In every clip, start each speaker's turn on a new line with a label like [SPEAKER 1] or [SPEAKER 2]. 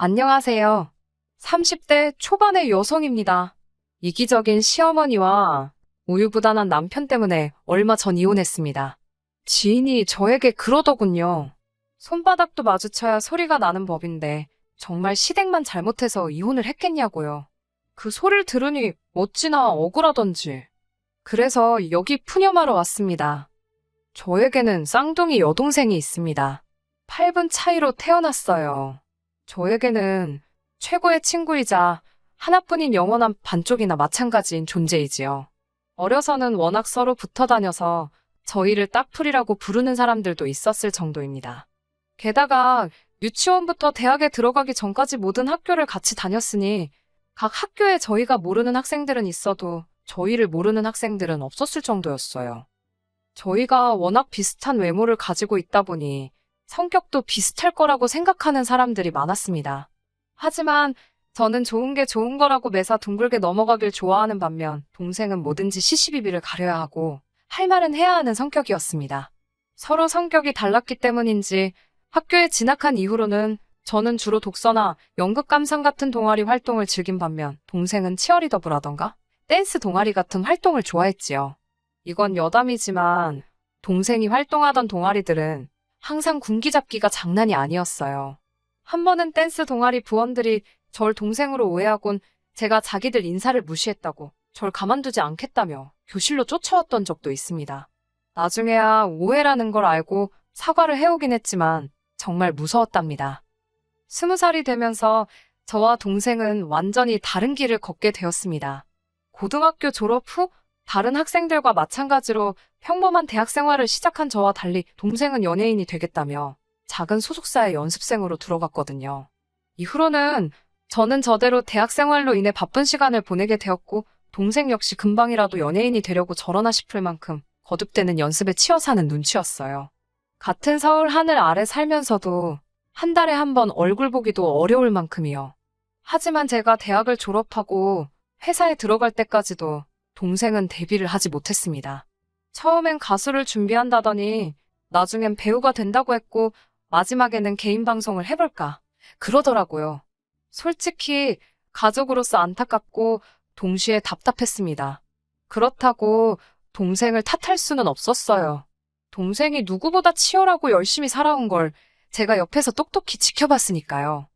[SPEAKER 1] 안녕하세요. 30대 초반의 여성입니다. 이기적인 시어머니와 우유부단한 남편 때문에 얼마 전 이혼했습니다. 지인이 저에게 그러더군요. 손바닥도 마주쳐야 소리가 나는 법인데 정말 시댁만 잘못해서 이혼을 했겠냐고요. 그 소리를 들으니 어찌나 억울하던지. 그래서 여기 푸념하러 왔습니다. 저에게는 쌍둥이 여동생이 있습니다. 8분 차이로 태어났어요. 저에게는 최고의 친구이자 하나뿐인 영원한 반쪽이나 마찬가지인 존재이지요. 어려서는 워낙 서로 붙어 다녀서 저희를 딱풀이라고 부르는 사람들도 있었을 정도입니다. 게다가 유치원부터 대학에 들어가기 전까지 모든 학교를 같이 다녔으니 각 학교에 저희가 모르는 학생들은 있어도 저희를 모르는 학생들은 없었을 정도였어요. 저희가 워낙 비슷한 외모를 가지고 있다 보니 성격도 비슷할 거라고 생각하는 사람들이 많았습니다. 하지만 저는 좋은 게 좋은 거라고 매사 둥글게 넘어가길 좋아하는 반면 동생은 뭐든지 시시비비를 가려야 하고 할 말은 해야 하는 성격이었습니다. 서로 성격이 달랐기 때문인지 학교에 진학한 이후로는 저는 주로 독서나 연극 감상 같은 동아리 활동을 즐긴 반면 동생은 치어리더부라던가 댄스 동아리 같은 활동을 좋아했지요. 이건 여담이지만 동생이 활동하던 동아리들은 항상 군기 잡기가 장난이 아니었어요. 한 번은 댄스 동아리 부원들이 절 동생으로 오해하곤 제가 자기들 인사를 무시했다고 절 가만두지 않겠다며 교실로 쫓아왔던 적도 있습니다. 나중에야 오해라는 걸 알고 사과를 해오긴 했지만 정말 무서웠답니다. 스무 살이 되면서 저와 동생은 완전히 다른 길을 걷게 되었습니다. 고등학교 졸업 후 다른 학생들과 마찬가지로 평범한 대학 생활을 시작한 저와 달리 동생은 연예인이 되겠다며 작은 소속사의 연습생으로 들어갔거든요. 이후로는 저는 저대로 대학 생활로 인해 바쁜 시간을 보내게 되었고 동생 역시 금방이라도 연예인이 되려고 저러나 싶을 만큼 거듭되는 연습에 치여 사는 눈치였어요. 같은 서울 하늘 아래 살면서도 한 달에 한 번 얼굴 보기도 어려울 만큼이요. 하지만 제가 대학을 졸업하고 회사에 들어갈 때까지도 동생은 데뷔를 하지 못했습니다. 처음엔 가수를 준비한다더니 나중엔 배우가 된다고 했고 마지막에는 개인 방송을 해볼까 그러더라고요. 솔직히 가족으로서 안타깝고 동시에 답답했습니다. 그렇다고 동생을 탓할 수는 없었어요. 동생이 누구보다 치열하고 열심히 살아온 걸 제가 옆에서 똑똑히 지켜봤으니까요.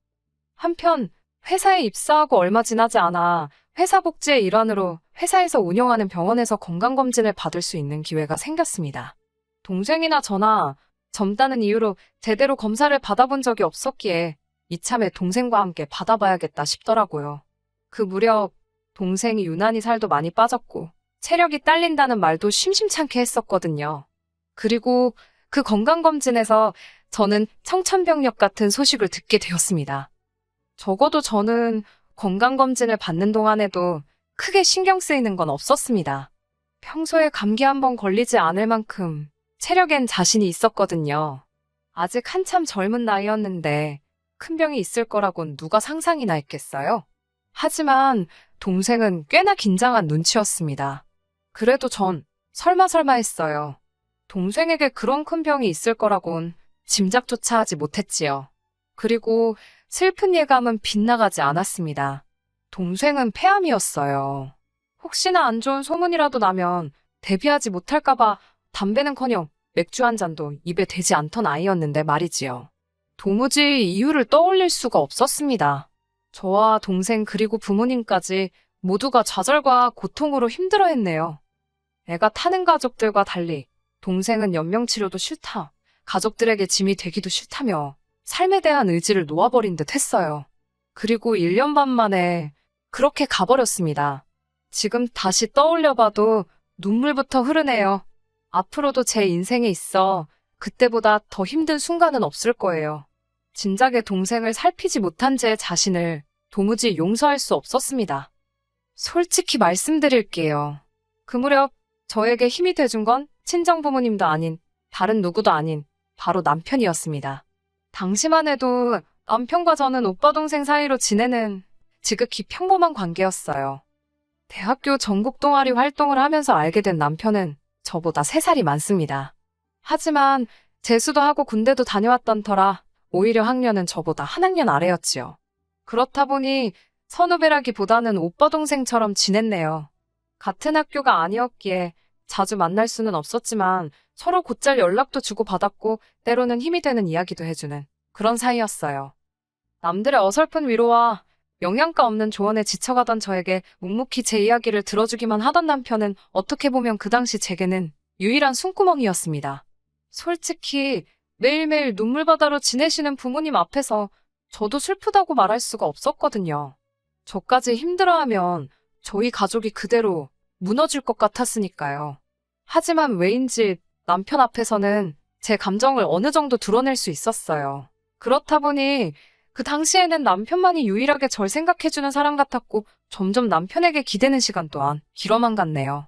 [SPEAKER 1] 한편 회사에 입사하고 얼마 지나지 않아 회사 복지의 일환으로 회사에서 운영하는 병원에서 건강검진을 받을 수 있는 기회가 생겼습니다. 동생이나 저나 젊다는 이유로 제대로 검사를 받아본 적이 없었기에 이참에 동생과 함께 받아봐야겠다 싶더라고요. 그 무렵 동생이 유난히 살도 많이 빠졌고 체력이 딸린다는 말도 심심찮게 했었거든요. 그리고 그 건강검진에서 저는 청천벽력 같은 소식을 듣게 되었습니다. 적어도 저는 건강검진을 받는 동안에도 크게 신경 쓰이는 건 없었습니다. 평소에 감기 한 번 걸리지 않을 만큼 체력엔 자신이 있었거든요. 아직 한참 젊은 나이였는데 큰 병이 있을 거라곤 누가 상상이나 했겠어요? 하지만 동생은 꽤나 긴장한 눈치였습니다. 그래도 전 설마 설마 했어요. 동생에게 그런 큰 병이 있을 거라곤 짐작조차 하지 못했지요. 그리고 슬픈 예감은 빗나가지 않았습니다. 동생은 폐암이었어요. 혹시나 안 좋은 소문이라도 나면 데뷔하지 못할까봐 담배는커녕 맥주 한 잔도 입에 대지 않던 아이였는데 말이지요. 도무지 이유를 떠올릴 수가 없었습니다. 저와 동생 그리고 부모님까지 모두가 좌절과 고통으로 힘들어했네요. 애가 타는 가족들과 달리 동생은 연명치료도 싫다. 가족들에게 짐이 되기도 싫다며 삶에 대한 의지를 놓아버린 듯 했어요. 그리고 1년 반 만에 그렇게 가버렸습니다. 지금 다시 떠올려봐도 눈물부터 흐르네요. 앞으로도 제 인생에 있어 그때보다 더 힘든 순간은 없을 거예요. 진작에 동생을 살피지 못한 제 자신을 도무지 용서할 수 없었습니다. 솔직히 말씀드릴게요. 그 무렵 저에게 힘이 돼준 건 친정 부모님도 아닌 다른 누구도 아닌 바로 남편이었습니다. 당시만 해도 남편과 저는 오빠 동생 사이로 지내는 지극히 평범한 관계였어요. 대학교 전국 동아리 활동을 하면서 알게 된 남편은 저보다 3살이 많습니다. 하지만 재수도 하고 군대도 다녀왔던 터라 오히려 학년은 저보다 한 학년 아래였지요. 그렇다 보니 선후배라기보다는 오빠 동생처럼 지냈네요. 같은 학교가 아니었기에 자주 만날 수는 없었지만 서로 곧잘 연락도 주고받았고 때로는 힘이 되는 이야기도 해주는 그런 사이였어요. 남들의 어설픈 위로와 영양가 없는 조언에 지쳐가던 저에게 묵묵히 제 이야기를 들어주기만 하던 남편은 어떻게 보면 그 당시 제게는 유일한 숨구멍이었습니다. 솔직히 매일매일 눈물바다로 지내시는 부모님 앞에서 저도 슬프다고 말할 수가 없었거든요. 저까지 힘들어하면 저희 가족이 그대로 무너질 것 같았으니까요. 하지만 왜인지 남편 앞에서는 제 감정을 어느 정도 드러낼 수 있었어요. 그렇다 보니 그 당시에는 남편만이 유일하게 절 생각해주는 사람 같았고 점점 남편에게 기대는 시간 또한 길어만 갔네요.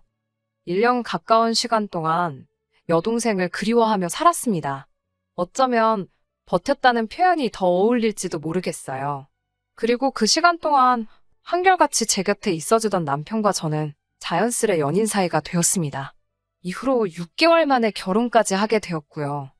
[SPEAKER 1] 1년 가까운 시간 동안 여동생을 그리워하며 살았습니다. 어쩌면 버텼다는 표현이 더 어울릴지도 모르겠어요. 그리고 그 시간 동안 한결같이 제 곁에 있어주던 남편과 저는 자연스레 연인 사이가 되었습니다. 이후로 6개월 만에 결혼까지 하게 되었고요.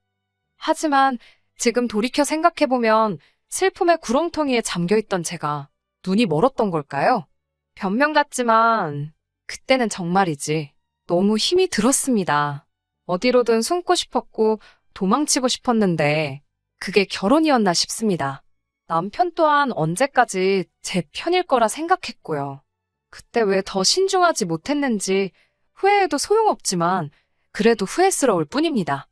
[SPEAKER 1] 하지만 지금 돌이켜 생각해보면 슬픔의 구렁텅이에 잠겨있던 제가 눈이 멀었던 걸까요? 변명 같지만 그때는 정말이지 너무 힘이 들었습니다. 어디로든 숨고 싶었고 도망치고 싶었는데 그게 결혼이었나 싶습니다. 남편 또한 언제까지 제 편일 거라 생각했고요. 그때 왜 더 신중하지 못했는지 후회해도 소용없지만 그래도 후회스러울 뿐입니다.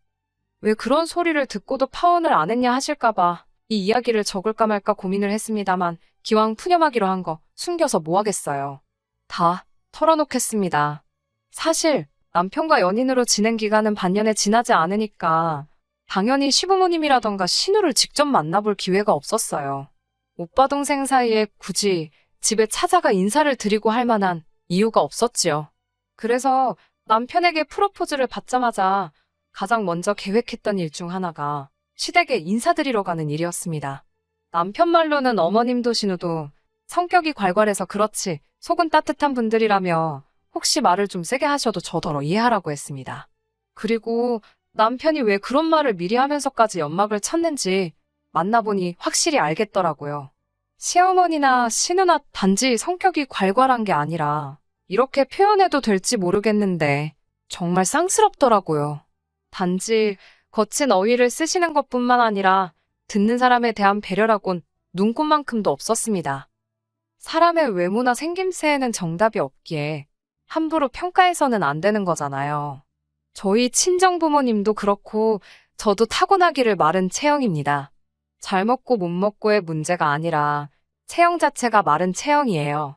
[SPEAKER 1] 왜 그런 소리를 듣고도 파혼을 안 했냐 하실까봐 이 이야기를 적을까 말까 고민을 했습니다만 기왕 푸념하기로 한 거 숨겨서 뭐 하겠어요. 다 털어놓겠습니다. 사실 남편과 연인으로 지낸 기간은 반년에 지나지 않으니까 당연히 시부모님이라던가 신우를 직접 만나볼 기회가 없었어요. 오빠 동생 사이에 굳이 집에 찾아가 인사를 드리고 할 만한 이유가 없었지요. 그래서 남편에게 프로포즈를 받자마자 가장 먼저 계획했던 일 중 하나가 시댁에 인사드리러 가는 일이었습니다. 남편 말로는 어머님도 신우도 성격이 괄괄해서 그렇지 속은 따뜻한 분들이라며 혹시 말을 좀 세게 하셔도 저더러 이해하라고 했습니다. 그리고 남편이 왜 그런 말을 미리 하면서까지 연막을 쳤는지 만나보니 확실히 알겠더라고요. 시어머니나 신우나 단지 성격이 괄괄한 게 아니라 이렇게 표현해도 될지 모르겠는데 정말 쌍스럽더라고요. 단지 거친 어휘를 쓰시는 것 뿐만 아니라 듣는 사람에 대한 배려라곤 눈꽃만큼도 없었습니다. 사람의 외모나 생김새에는 정답이 없기에 함부로 평가해서는 안 되는 거잖아요. 저희 친정 부모님도 그렇고 저도 타고나기를 마른 체형입니다. 잘 먹고 못 먹고의 문제가 아니라 체형 자체가 마른 체형이에요.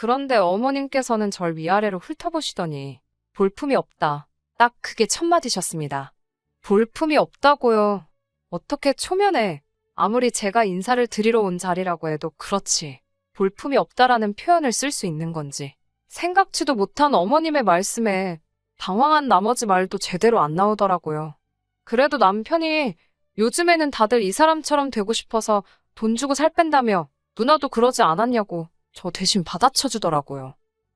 [SPEAKER 1] 그런데 어머님께서는 절 위아래로 훑어보시더니 볼품이 없다. 딱 그게 첫마디셨습니다. 볼품이 없다고요. 어떻게 초면에 아무리 제가 인사를 드리러 온 자리라고 해도 그렇지. 볼품이 없다라는 표현을 쓸 수 있는 건지. 생각지도 못한 어머님의 말씀에 당황한 나머지 말도 제대로 안 나오더라고요. 그래도 남편이 요즘에는 다들 이 사람처럼 되고 싶어서 돈 주고 살 뺀다며 누나도 그러지 않았냐고 저 대신 받아쳐 주더라고요.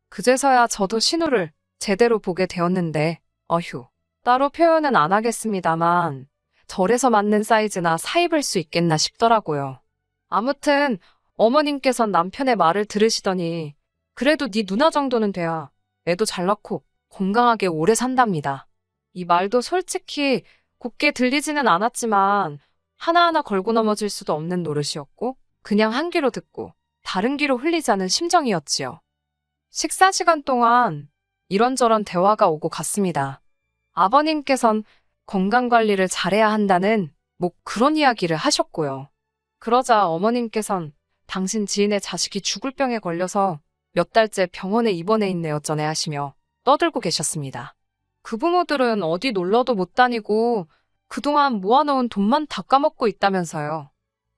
[SPEAKER 1] 그제서야 저도 신우를 제대로 보게 되었는데, 어휴, 따로 표현은 안 하겠습니다만, 절에서 맞는 사이즈나 사입을 수 있겠나 싶더라고요. 아무튼, 어머님께선 남편의 말을 들으시더니, 그래도 네 누나 정도는 돼야 애도 잘 낳고 건강하게 오래 산답니다. 이 말도 솔직히 곱게 들리지는 않았지만, 하나하나 걸고 넘어질 수도 없는 노릇이었고, 그냥 한 귀로 듣고, 다른 귀로 흘리자는 심정이었지요. 식사 시간 동안 이런저런 대화가 오고 갔습니다. 아버님께선 건강 관리를 잘해야 한다는 뭐 그런 이야기를 하셨고요. 그러자 어머님께선 당신 지인의 자식이 죽을 병에 걸려서 몇 달째 병원에 입원해 있네 어쩌네 하시며 떠들고 계셨습니다. 그 부모들은 어디 놀러도 못 다니고 그동안 모아놓은 돈만 다 까먹고 있다면서요.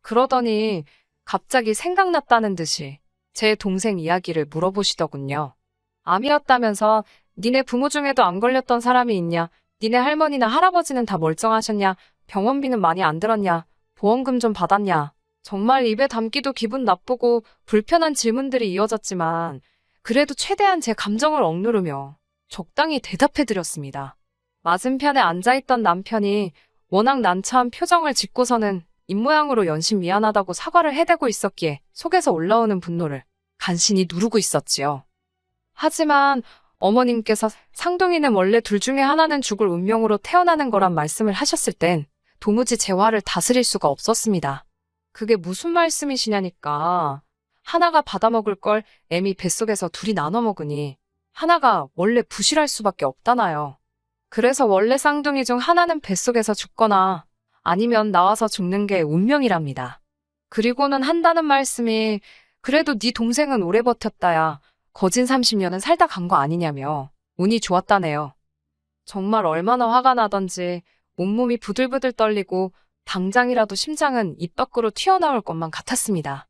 [SPEAKER 1] 그러더니 갑자기 생각났다는 듯이 제 동생 이야기를 물어보시더군요. 암이었다면서 니네 부모 중에도 안 걸렸던 사람이 있냐? 니네 할머니나 할아버지는 다 멀쩡하셨냐? 병원비는 많이 안 들었냐? 보험금 좀 받았냐? 정말 입에 담기도 기분 나쁘고 불편한 질문들이 이어졌지만 그래도 최대한 제 감정을 억누르며 적당히 대답해드렸습니다. 맞은편에 앉아있던 남편이 워낙 난처한 표정을 짓고서는 입모양으로 연신 미안하다고 사과를 해대고 있었기에 속에서 올라오는 분노를 간신히 누르고 있었지요. 하지만 어머님께서 상둥이는 원래 둘 중에 하나는 죽을 운명으로 태어나는 거란 말씀을 하셨을 땐 도무지 제 화를 다스릴 수가 없었습니다. 그게 무슨 말씀이시냐니까. 하나가 받아먹을 걸 애미 뱃속에서 둘이 나눠 먹으니 하나가 원래 부실할 수밖에 없다나요. 그래서 원래 쌍둥이 중 하나는 뱃속에서 죽거나 아니면 나와서 죽는 게 운명이랍니다. 그리고는 한다는 말씀이 그래도 네 동생은 오래 버텼다야 거진 30년은 살다 간 거 아니냐며 운이 좋았다네요. 정말 얼마나 화가 나던지 온몸이 부들부들 떨리고 당장이라도 심장은 입 밖으로 튀어나올 것만 같았습니다.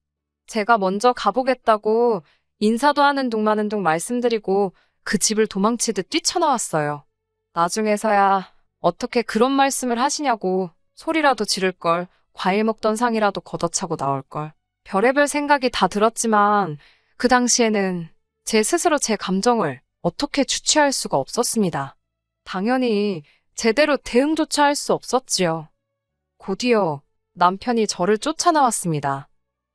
[SPEAKER 1] 제가 먼저 가보겠다고 인사도 하는 둥 마는 둥 말씀드리고 그 집을 도망치듯 뛰쳐나왔어요. 나중에서야 어떻게 그런 말씀을 하시냐고 소리라도 지를 걸, 과일 먹던 상이라도 걷어차고 나올 걸. 별의별 생각이 다 들었지만 그 당시에는 제 스스로 제 감정을 어떻게 주체할 수가 없었습니다. 당연히 제대로 대응조차 할 수 없었지요. 곧이어 남편이 저를 쫓아나왔습니다.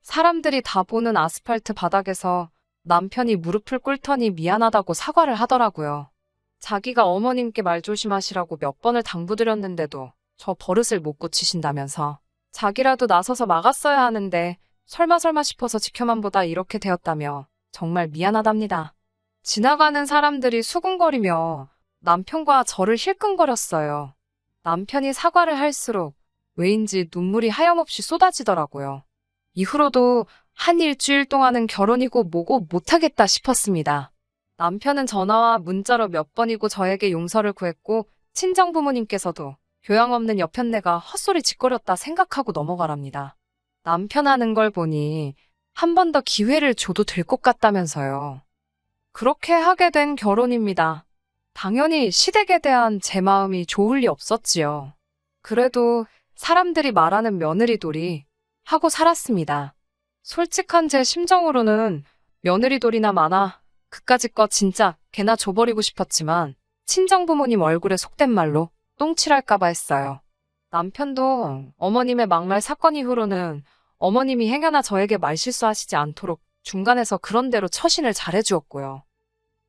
[SPEAKER 1] 사람들이 다 보는 아스팔트 바닥에서 남편이 무릎을 꿇더니 미안하다고 사과를 하더라고요. 자기가 어머님께 말 조심하시라고 몇 번을 당부드렸는데도 저 버릇을 못 고치신다면서 자기라도 나서서 막았어야 하는데 설마 설마 싶어서 지켜만 보다 이렇게 되었다며 정말 미안하답니다. 지나가는 사람들이 수군거리며 남편과 저를 힐끔거렸어요. 남편이 사과를 할수록 왜인지 눈물이 하염없이 쏟아지더라고요. 이후로도 한 일주일 동안은 결혼이고 뭐고 못하겠다 싶었습니다. 남편은 전화와 문자로 몇 번이고 저에게 용서를 구했고 친정 부모님께서도 교양 없는 여편네가 헛소리 짓거렸다 생각하고 넘어가랍니다. 남편 하는 걸 보니 한 번 더 기회를 줘도 될 것 같다면서요. 그렇게 하게 된 결혼입니다. 당연히 시댁에 대한 제 마음이 좋을 리 없었지요. 그래도 사람들이 말하는 며느리돌이 하고 살았습니다. 솔직한 제 심정으로는 며느리돌이나 많아 그까짓 거 진짜 개나 줘버리고 싶었지만 친정 부모님 얼굴에 속된 말로 똥칠할까봐 했어요. 남편도 어머님의 막말 사건 이후로는 어머님이 행여나 저에게 말실수하시지 않도록 중간에서 그런대로 처신을 잘해주었고요.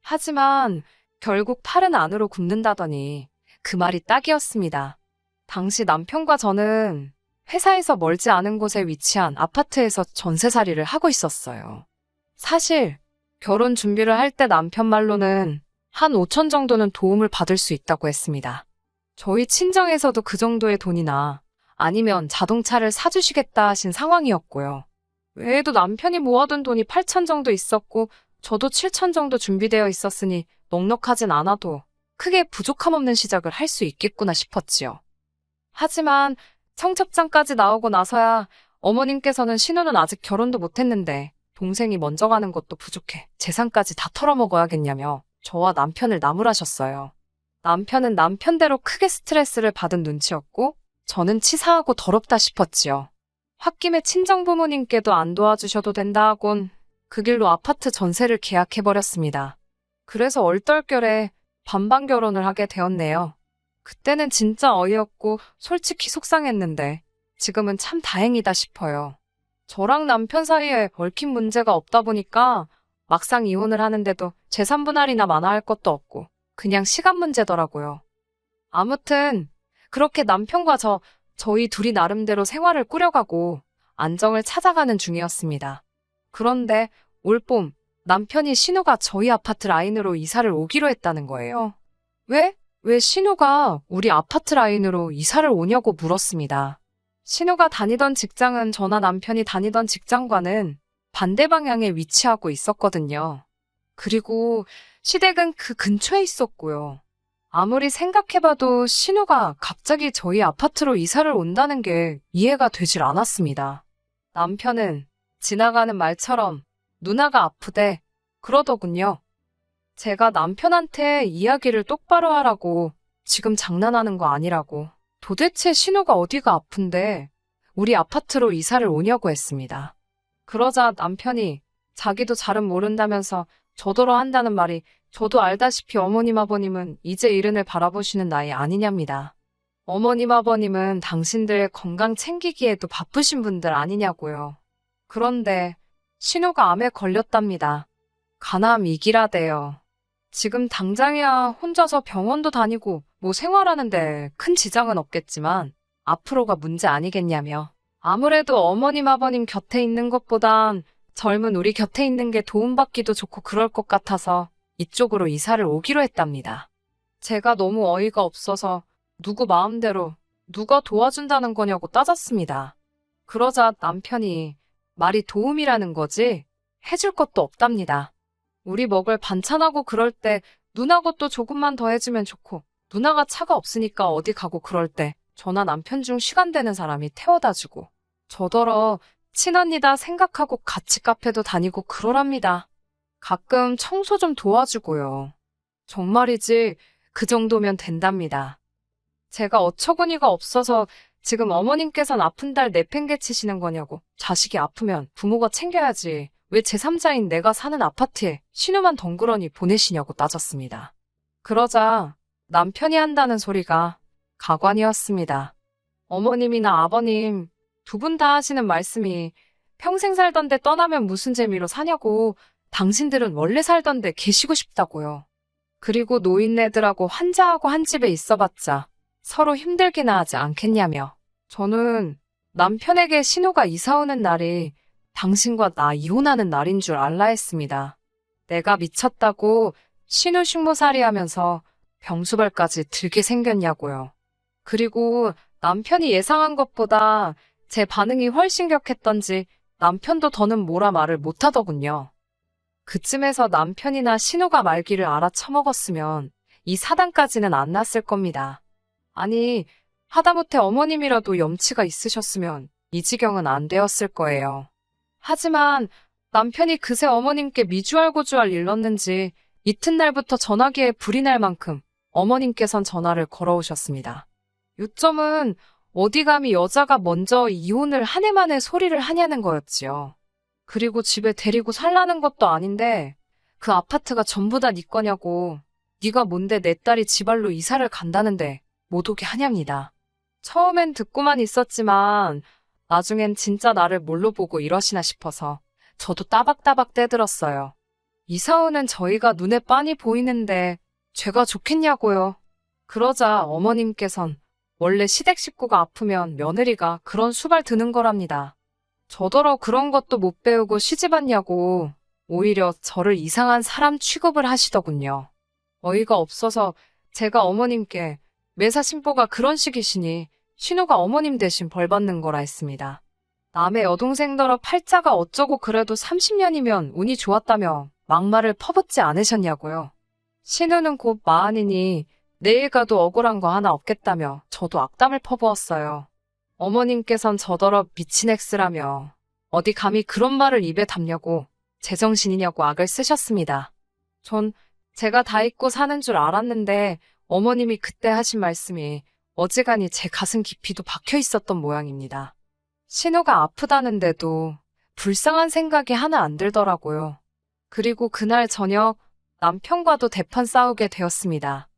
[SPEAKER 1] 하지만 결국 팔은 안으로 굽는다더니 그 말이 딱이었습니다. 당시 남편과 저는 회사에서 멀지 않은 곳에 위치한 아파트에서 전세살이를 하고 있었어요. 사실 결혼 준비를 할 때 남편 말로는 한 5천 정도는 도움을 받을 수 있다고 했습니다. 저희 친정에서도 그 정도의 돈이나 아니면 자동차를 사주시겠다 하신 상황이었고요. 외에도 남편이 모아둔 돈이 8천 정도 있었고 저도 7천 정도 준비되어 있었으니 넉넉하진 않아도 크게 부족함 없는 시작을 할 수 있겠구나 싶었지요. 하지만 청첩장까지 나오고 나서야 어머님께서는 신우는 아직 결혼도 못했는데 동생이 먼저 가는 것도 부족해 재산까지 다 털어먹어야겠냐며 저와 남편을 나무라셨어요. 남편은 남편대로 크게 스트레스를 받은 눈치였고 저는 치사하고 더럽다 싶었지요. 홧김에 친정 부모님께도 안 도와주셔도 된다 하곤 그 길로 아파트 전세를 계약해버렸습니다. 그래서 얼떨결에 반반 결혼을 하게 되었네요. 그때는 진짜 어이없고 솔직히 속상했는데 지금은 참 다행이다 싶어요. 저랑 남편 사이에 얽힌 문제가 없다 보니까 막상 이혼을 하는데도 재산 분할이나 만화할 것도 없고 그냥 시간 문제더라고요. 아무튼 그렇게 남편과 저 저희 둘이 나름대로 생활을 꾸려가고 안정을 찾아가는 중이었습니다. 그런데 올봄 남편이 신우가 저희 아파트 라인으로 이사를 오기로 했다는 거예요. 왜? 왜 신우가 우리 아파트 라인으로 이사를 오냐고 물었습니다. 신우가 다니던 직장은 저나 남편이 다니던 직장과는 반대 방향에 위치하고 있었거든요. 그리고 시댁은 그 근처에 있었고요. 아무리 생각해봐도 신우가 갑자기 저희 아파트로 이사를 온다는 게 이해가 되질 않았습니다. 남편은 지나가는 말처럼 누나가 아프대 그러더군요. 제가 남편한테 이야기를 똑바로 하라고 지금 장난하는 거 아니라고 도대체 신우가 어디가 아픈데 우리 아파트로 이사를 오냐고 했습니다. 그러자 남편이 자기도 잘은 모른다면서 저더러 한다는 말이 저도 알다시피 어머님 아버님은 이제 이른을 바라보시는 나이 아니냐입니다. 어머님, 아버님은 당신들의 건강 챙기기에도 바쁘신 분들 아니냐고요. 그런데 신우가 암에 걸렸답니다. 간암 이기라대요. 지금 당장이야 혼자서 병원도 다니고 뭐 생활하는데 큰 지장은 없겠지만 앞으로가 문제 아니겠냐며. 아무래도 어머님, 아버님 곁에 있는 것보단 젊은 우리 곁에 있는 게 도움받기도 좋고 그럴 것 같아서 이쪽으로 이사를 오기로 했답니다. 제가 너무 어이가 없어서 누구 마음대로 누가 도와준다는 거냐고 따졌습니다. 그러자 남편이 말이 도움이라는 거지 해줄 것도 없답니다. 우리 먹을 반찬하고 그럴 때 누나 것도 조금만 더 해주면 좋고 누나가 차가 없으니까 어디 가고 그럴 때 저나 남편 중 시간 되는 사람이 태워다 주고 저더러 친언니다 생각하고 같이 카페도 다니고 그러랍니다. 가끔 청소 좀 도와주고요. 정말이지 그 정도면 된답니다. 제가 어처구니가 없어서 지금 어머님께선 아픈 딸 내팽개치시는 거냐고. 자식이 아프면 부모가 챙겨야지. 왜 제3자인 내가 사는 아파트에 신우만 덩그러니 보내시냐고 따졌습니다. 그러자 남편이 한다는 소리가 가관이었습니다. 어머님이나 아버님 두 분 다 하시는 말씀이 평생 살던데 떠나면 무슨 재미로 사냐고 당신들은 원래 살던데 계시고 싶다고요. 그리고 노인네들하고 환자하고 한 집에 있어봤자 서로 힘들기나 하지 않겠냐며. 저는 남편에게 신우가 이사 오는 날이 당신과 나 이혼하는 날인 줄 알라 했습니다. 내가 미쳤다고 신우 식모살이 하면서 병수발까지 들게 생겼냐고요. 그리고 남편이 예상한 것보다 제 반응이 훨씬 격했던지 남편도 더는 뭐라 말을 못하더군요. 그쯤에서 남편이나 신우가 말귀를 알아쳐먹었으면 이 사단까지는 안 났을 겁니다. 아니, 하다못해 어머님이라도 염치가 있으셨으면 이 지경은 안 되었을 거예요. 하지만 남편이 그새 어머님께 미주알고주알 일렀는지 이튿날부터 전화기에 불이 날 만큼 어머님께선 전화를 걸어오셨습니다. 요점은 어디 감히 여자가 먼저 이혼을 한 해 만에 소리를 하냐는 거였지요. 그리고 집에 데리고 살라는 것도 아닌데 그 아파트가 전부 다 네 거냐고 네가 뭔데 내 딸이 지발로 이사를 간다는데 못 오게 하냐입니다. 처음엔 듣고만 있었지만 나중엔 진짜 나를 뭘로 보고 이러시나 싶어서 저도 따박따박 떼들었어요. 이사 오는 저희가 눈에 빤히 보이는데 죄가 좋겠냐고요. 그러자 어머님께선 원래 시댁 식구가 아프면 며느리가 그런 수발 드는 거랍니다. 저더러 그런 것도 못 배우고 시집 왔냐고 오히려 저를 이상한 사람 취급을 하시더군요. 어이가 없어서 제가 어머님께 매사 신보가 그런 식이시니 신우가 어머님 대신 벌 받는 거라 했습니다. 남의 여동생더러 팔자가 어쩌고 그래도 30년이면 운이 좋았다며 막말을 퍼붓지 않으셨냐고요. 신우는 곧 마흔이니 내일 가도 억울한 거 하나 없겠다며 저도 악담을 퍼부었어요. 어머님께선 저더러 미친 엑스라며 어디 감히 그런 말을 입에 담냐고 제정신이냐고 악을 쓰셨습니다. 전 제가 다 잊고 사는 줄 알았는데 어머님이 그때 하신 말씀이 어지간히 제 가슴 깊이도 박혀 있었던 모양입니다. 신우가 아프다는데도 불쌍한 생각이 하나 안 들더라고요. 그리고 그날 저녁 남편과도 대판 싸우게 되었습니다.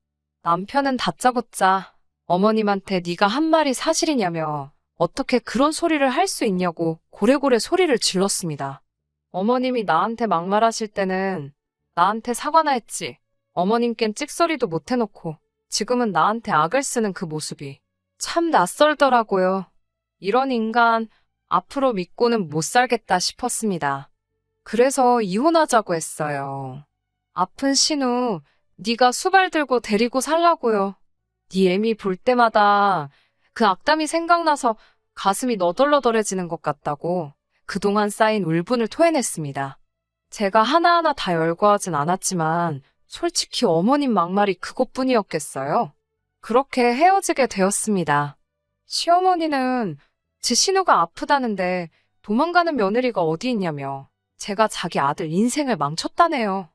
[SPEAKER 1] 남편은 다짜고짜 어머님한테 네가 한 말이 사실이냐며 어떻게 그런 소리를 할 수 있냐고 고래고래 소리를 질렀습니다. 어머님이 나한테 막말하실 때는 나한테 사과나 했지. 어머님껜 찍소리도 못 해놓고 지금은 나한테 악을 쓰는 그 모습이 참 낯설더라고요. 이런 인간 앞으로 믿고는 못 살겠다 싶었습니다. 그래서 이혼하자고 했어요. 아픈 신우 네가 수발 들고 데리고 살라고요. 네 애미 볼 때마다 그 악담이 생각나서 가슴이 너덜너덜해지는 것 같다고 그동안 쌓인 울분을 토해냈습니다. 제가 하나하나 다 열거하진 않았지만 솔직히 어머님 막말이 그것뿐이었겠어요. 그렇게 헤어지게 되었습니다. 시어머니는 제 신우가 아프다는데 도망가는 며느리가 어디 있냐며 제가 자기 아들 인생을 망쳤다네요.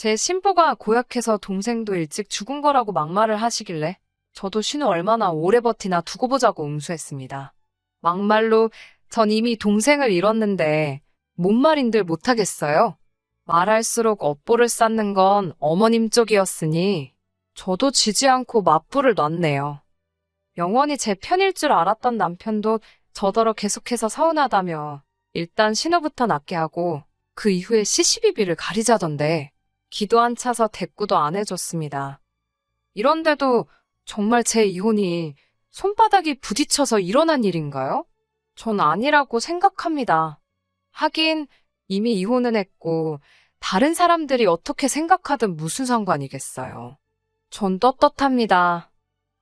[SPEAKER 1] 제 신부가 고약해서 동생도 일찍 죽은 거라고 막말을 하시길래 저도 신우 얼마나 오래 버티나 두고 보자고 응수했습니다. 막말로 전 이미 동생을 잃었는데 뭔 말인들 못하겠어요. 말할수록 업보를 쌓는 건 어머님 쪽이었으니 저도 지지 않고 맞불을 놨네요. 영원히 제 편일 줄 알았던 남편도 저더러 계속해서 서운하다며 일단 신호부터 낮게 하고 그 이후에 CCBB를 가리자던데 기도 안 차서 대꾸도 안 해줬습니다. 이런데도 정말 제 이혼이 손바닥이 부딪혀서 일어난 일인가요? 전 아니라고 생각합니다. 하긴 이미 이혼은 했고 다른 사람들이 어떻게 생각하든 무슨 상관이겠어요. 전 떳떳합니다.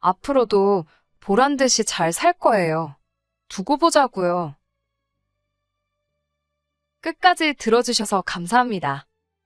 [SPEAKER 1] 앞으로도 보란 듯이 잘 살 거예요. 두고 보자고요. 끝까지 들어주셔서 감사합니다.